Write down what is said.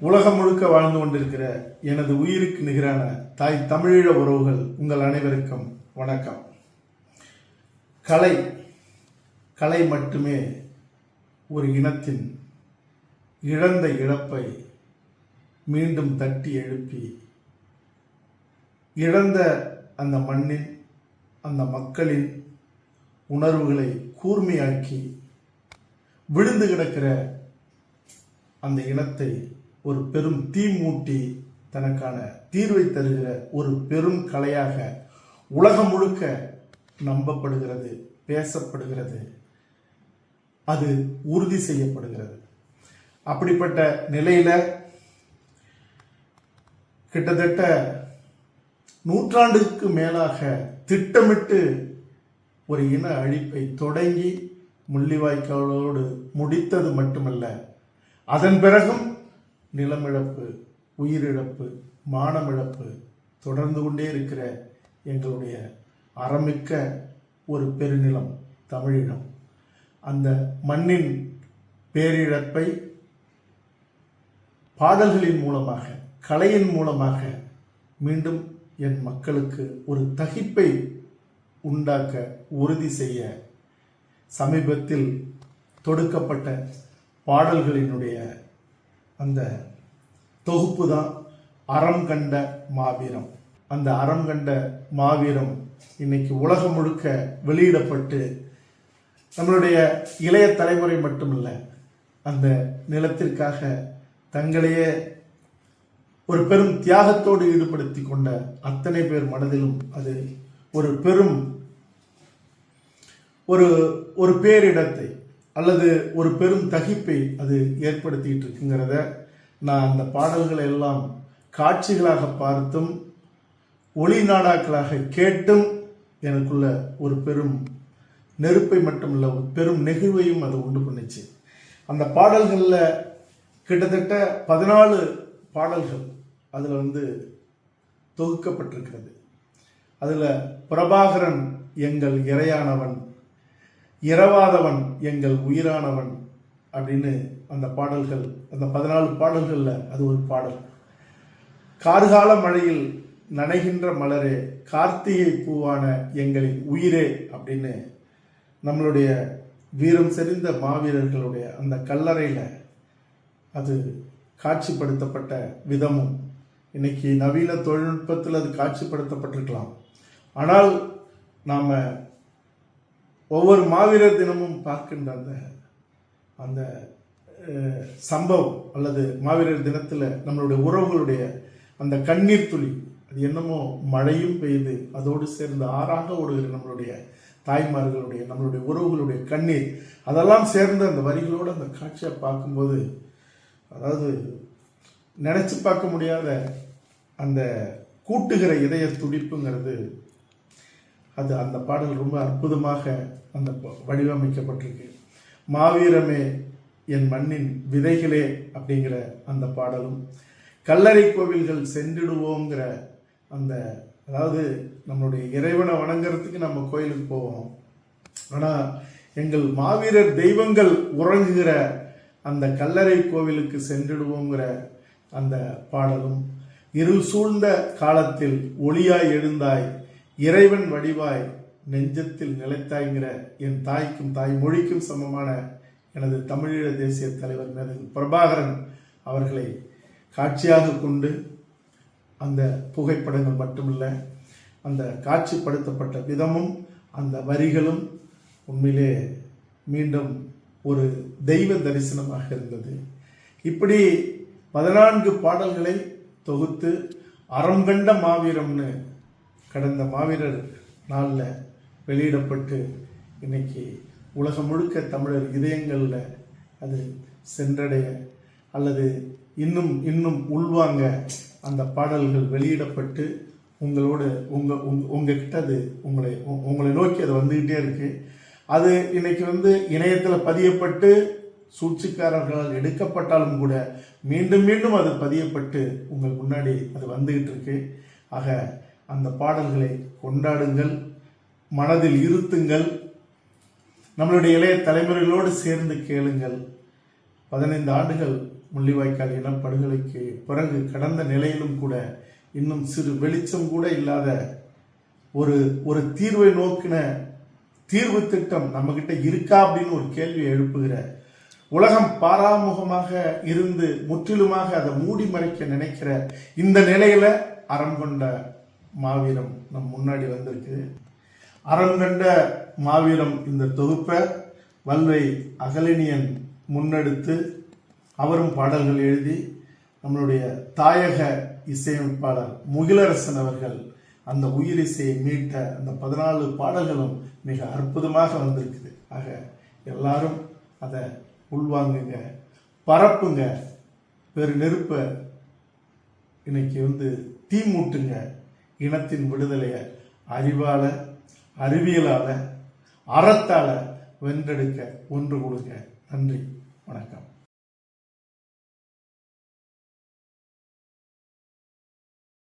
உலகம் முழுக்க வாழ்ந்து கொண்டிருக்கிற எனது உயிருக்கு நிகரான தாய் தமிழீழ உறவுகள் உங்கள் அனைவருக்கும் வணக்கம். கலை கலை மட்டுமே ஒரு இனத்தின் இழந்த இழப்பை மீண்டும் தட்டி எழுப்பி இழந்த அந்த மண்ணின் அந்த மக்களின் உணர்வுகளை கூர்மையாக்கி விழுந்து கிடக்கிற அந்த இனத்தை ஒரு பெரும் தீ மூட்டி தனக்கான தீர்வை தருகிற ஒரு பெரும் கலையாக உலகம் முழுக்க நம்பப்படுகிறது பேசப்படுகிறது. அது உறுதி செய்யப்படுகிறது. அப்படிப்பட்ட நிலையில கிட்டத்தட்ட நூற்றாண்டுக்கு மேலாக திட்டமிட்டு ஒரு இன அழிப்பை தொடங்கி முள்ளிவாய்க்காலோடு முடித்தது மட்டுமல்ல அதன் பிறகும் நிலமிழப்பு உயிரிழப்பு மானமிழப்பு தொடர்ந்து கொண்டே இருக்கிற எங்களுடைய அறமிக்க ஒரு பெருநிலம் தமிழினம். அந்த மண்ணின் பேரிழப்பை பாடல்களின் மூலமாக கலையின் மூலமாக மீண்டும் என் மக்களுக்கு ஒரு தகிப்பை உண்டாக்க உறுதி செய்ய சமீபத்தில் தொடுக்கப்பட்ட பாடல்களினுடைய அந்த தொகுப்பு தான் அறம் கண்ட மாவீரம். அந்த அறம் கண்ட மாவீரம் இன்னைக்கு உலகம் முழுக்க வெளியிடப்பட்டு நம்மளுடைய இளைய தலைமுறை மட்டுமல்ல அந்த நிலத்திற்காக தங்களையே ஒரு பெரும் தியாகத்தோடு ஈடுபடுத்தி கொண்ட அத்தனை பேர் மனதிலும் அது ஒரு பெரும் ஒரு ஒரு பேரிடத்தை அல்லது ஒரு பெரும் தகிப்பை அது ஏற்படுத்திட்டு இருக்குங்கிறத நான் அந்த பாடல்களை எல்லாம் காட்சிகளாக பார்த்தும் ஒளி நாடாக்களாக கேட்டும் எனக்குள்ள ஒரு பெரும் நெருப்பை மட்டுமல்ல ஒரு பெரும் நெகிழ்வையும் அது உண்டு பண்ணுச்சு. அந்த பாடல்களில் கிட்டத்தட்ட பதினாலு பாடல்கள் அதில் வந்து தொகுக்கப்பட்டிருக்கிறது. அதில் பிரபாகரன் எங்கள் இறையானவன் இரவாதவன் எங்கள் உயிரானவன் அப்படின்னு அந்த பாடல்கள் அந்த பதினாலு பாடல்களில் அது ஒரு பாடல். கார்கால மழையில் நனைகின்ற மலரே கார்த்திகை பூவான எங்களின் உயிரே அப்படின்னு நம்மளுடைய வீரம் செறிந்த மாவீரர்களுடைய அந்த கல்லறையில் அது காட்சிப்படுத்தப்பட்ட விதமும் இன்னைக்கு நவீன தொழில்நுட்பத்தில் அது காட்சிப்படுத்தப்பட்டிருக்கலாம். ஆனால் நாம் ஒவ்வொரு மாவீரர் தினமும் பார்க்கின்ற அந்த அந்த சம்பவம் அல்லது மாவீரர் தினத்தில் நம்மளுடைய உறவுகளுடைய அந்த கண்ணீர் துளி அது என்னமோ மழையும் பெய்யுது அதோடு சேர்ந்து ஆறாக ஓடுகிற நம்மளுடைய தாய்மார்களுடைய நம்மளுடைய உறவுகளுடைய கண்ணீர் அதெல்லாம் சேர்ந்து அந்த வரிகளோடு அந்த காட்சியை பார்க்கும்போது அதாவது நினச்சி பார்க்க முடியாத அந்த கூட்டுகிற இதய துடிப்புங்கிறது அது அந்த பாடல் ரொம்ப அற்புதமாக அந்த வடிவமைக்கப்பட்டிருக்கு. மாவீரமே என் மண்ணின் விதைகளே அப்படிங்கிற அந்த பாடலும் கல்லறை கோவில்கள் சென்றிடுவோங்கிற அந்த அதாவது நம்மளுடைய இறைவனை வணங்குறதுக்கு நம்ம கோயிலுக்கு போவோம். ஆனால் எங்கள் மாவீரர் தெய்வங்கள் உறங்குகிற அந்த கல்லறை கோவிலுக்கு சென்றிடுவோங்கிற அந்த பாடலும் இருள் சூழ்ந்த காலத்தில் ஒளியாய் எழுந்தாய் இறைவன் வடிவாய் நெஞ்சத்தில் நிலைத்தாய்ங்கிற என் தாய்க்கும் தாய் மொழிக்கும் சமமான எனது தமிழீழ தேசிய தலைவர் மேதகு பிரபாகரன் அவர்களை காட்சியாக கொண்டு அந்த புகைப்படங்கள் மட்டுமல்ல அந்த காட்சிப்படுத்தப்பட்ட விதமும் அந்த வரிகளும் உண்மையிலே மீண்டும் ஒரு தெய்வ தரிசனமாக இருந்தது. இப்படி பதினான்கு பாடல்களை தொகுத்து அறம் கண்ட மாவீரம்னு கடந்த மாவீரர் நாளில் வெளியிடப்பட்டு இன்னைக்கு உலகம் முழுக்க தமிழர் இதயங்களில் அது சென்றடைய அல்லது இன்னும் இன்னும் உள்வாங்க அந்த பாடல்கள் வெளியிடப்பட்டு உங்களோட உங்கள் உங் உங்ககிட்ட அது உங்களை உங்களை நோக்கி அது வந்துக்கிட்டே இருக்குது அது இன்னைக்கு வந்து இணையத்தில் பதியப்பட்டு சூழ்ச்சிக்காரர்களால் எடுக்கப்பட்டாலும் கூட மீண்டும் மீண்டும் அது பதியப்பட்டு உங்கள் முன்னாடி அது வந்துக்கிட்டு இருக்கு. ஆக அந்த பாடல்களை கொண்டாடுங்கள் மனதில் இருத்துங்கள் நம்மளுடைய இளைய தலைமுறைகளோடு சேர்ந்து கேளுங்கள். பதினைந்து ஆண்டுகள் முள்ளிவாய்க்கால் இனப்படுகொலைக்கு பிறகு கடந்த நிலையிலும் கூட இன்னும் சிறு வெளிச்சம் கூட இல்லாத ஒரு ஒரு தீர்வை நோக்கின தீர்வு திட்டம் நம்ம கிட்ட இருக்கா அப்படின்னு ஒரு கேள்வியை எழுப்புகிற உலகம் பாராமுகமாக இருந்து முற்றிலுமாக அதை மூடி மறைக்க நினைக்கிற இந்த நிலையில அறம் கொண்ட மாவீரம் நம் முன்னாடி வந்திருக்கு. அறம் கண்ட மாவீரம் இந்த தொகுப்பை வல்வை அகலினியன் முன்னெடுத்து அவரும் பாடல்கள் எழுதி நம்மளுடைய தாயக இசையமைப்பாளர் முகிலரசன் அவர்கள் அந்த உயிர் இசையை மீட்ட அந்த பதினாலு பாடல்களும் மிக அற்புதமாக வந்திருக்குது. ஆக எல்லாரும் அதை உள்வாங்குங்க பரப்புங்க பெரு நெருப்பை இன்னைக்கு வந்து தீ மூட்டுங்க. இனத்தின் விடுதலையை அறிவால அறிவியலால அறத்தால வென்றெடுக்க ஒன்று கொடுங்க. நன்றி. வணக்கம்.